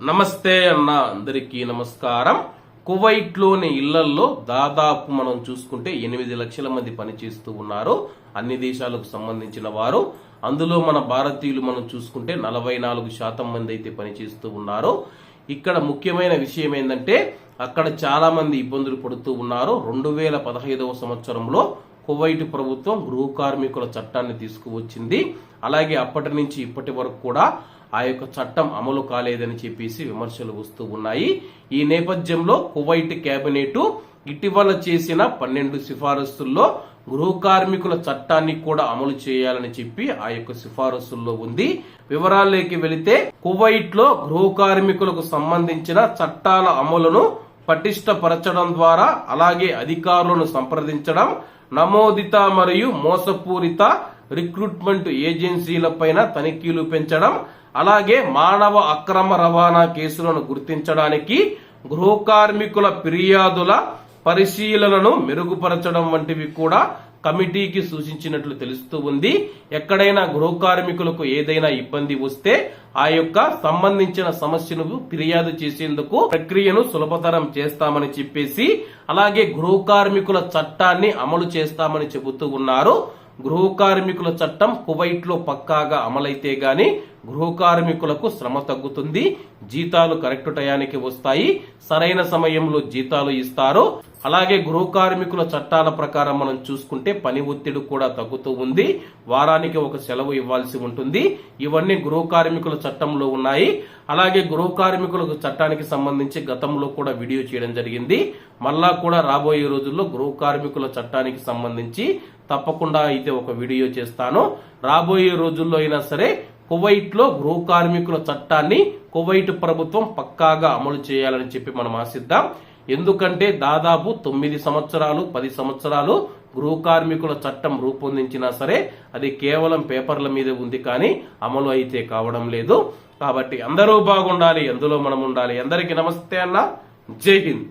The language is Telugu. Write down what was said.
నమస్తే అన్న అందరికీ నమస్కారం. కువైట్లోని ఇళ్ళల్లో దాదాపు మనం చూసుకుంటే ఎనిమిది లక్షల మంది పనిచేస్తూ ఉన్నారు. అన్ని దేశాలకు సంబంధించిన వారు. అందులో మన భారతీయులు మనం చూసుకుంటే నలభై నాలుగు శాతం మంది అయితే పనిచేస్తూ ఉన్నారు. ఇక్కడ ముఖ్యమైన విషయం ఏంటంటే అక్కడ చాలా మంది ఇబ్బందులు పడుతూ ఉన్నారు. రెండు వేల పదహైదవ సంవత్సరంలో కువైట్ ప్రభుత్వం గృహ కార్మికుల చట్టాన్ని తీసుకువచ్చింది. అలాగే అప్పటి నుంచి ఇప్పటి వరకు కూడా ఆ యొక్క చట్టం అమలు కాలేదని చెప్పేసి విమర్శలు వస్తూ ఉన్నాయి. ఈ నేపథ్యంలో కువైట్ కేబినెట్ ఇటీవల చేసిన పన్నెండు సిఫారసుల్లో గృహ కార్మికుల చట్టాన్ని కూడా అమలు చేయాలని చెప్పి ఆ యొక్క సిఫారసుల్లో ఉంది. వివరాల్లోకి వెళితే కువైట్లో గృహ కార్మికులకు సంబంధించిన చట్టాల అమలును పటిష్టపరచడం ద్వారా అలాగే అధికారులను సంప్రదించడం నమోదిత మరియు మోసపూరిత రిక్రూట్మెంట్ ఏజెన్సీలపైన తనిఖీలు పెంచడం అలాగే మానవ అక్రమ రవాణా కేసులను గుర్తించడానికి గృహ కార్మికుల ఫిర్యాదుల పరిశీలనను మెరుగుపరచడం వంటివి కూడా కమిటీకి సూచించినట్లు తెలుస్తూ ఉంది. ఎక్కడైనా గృహ కార్మికులకు ఏదైనా ఇబ్బంది వస్తే ఆ యొక్క సంబంధించిన సమస్యను ఫిర్యాదు చేసేందుకు ప్రక్రియను సులభతరం చేస్తామని చెప్పేసి అలాగే గృహ కార్మికుల చట్టాన్ని అమలు చేస్తామని చెబుతూ ఉన్నారు. గృహ కార్మికుల చట్టం కువైట్లో పక్కాగా అమలైతే గాని గృహ కార్మికులకు శ్రమ తగ్గుతుంది జీతాలు కరెక్ట్ టయానికి వస్తాయి సరైన సమయంలో జీతాలు ఇస్తారు. అలాగే గృహ కార్మికుల చట్టాల ప్రకారం మనం చూసుకుంటే పని ఒత్తిడి కూడా తగ్గుతూ ఉంది. వారానికి ఒక సెలవు ఇవ్వాల్సి ఉంటుంది. ఇవన్నీ గృహ కార్మికుల చట్టంలో ఉన్నాయి. అలాగే గృహ కార్మికులకు చట్టానికి సంబంధించి గతంలో కూడా వీడియో చేయడం జరిగింది. మళ్ళా కూడా రాబోయే రోజుల్లో గృహ కార్మికుల చట్టానికి సంబంధించి తప్పకుండా అయితే ఒక వీడియో చేస్తాను. రాబోయే రోజుల్లో అయినా సరే కువైట్లో గృహ కార్మికుల చట్టాన్ని కువైట్ ప్రభుత్వం పక్కాగా అమలు చేయాలని చెప్పి మనం ఆశిద్దాం. ఎందుకంటే దాదాపు తొమ్మిది సంవత్సరాలు పది సంవత్సరాలు గృహ కార్మికుల చట్టం రూపొందించినా సరే అది కేవలం పేపర్ల మీద ఉంది కానీ అమలు అయితే కావడం లేదు. కాబట్టి అందరూ బాగుండాలి ఎందులో మనం ఉండాలి. అందరికీ నమస్తే అన్న. జై హింద్.